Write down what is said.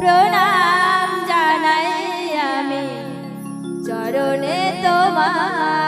প্রণাম জানাই আমি। চরণে তোমার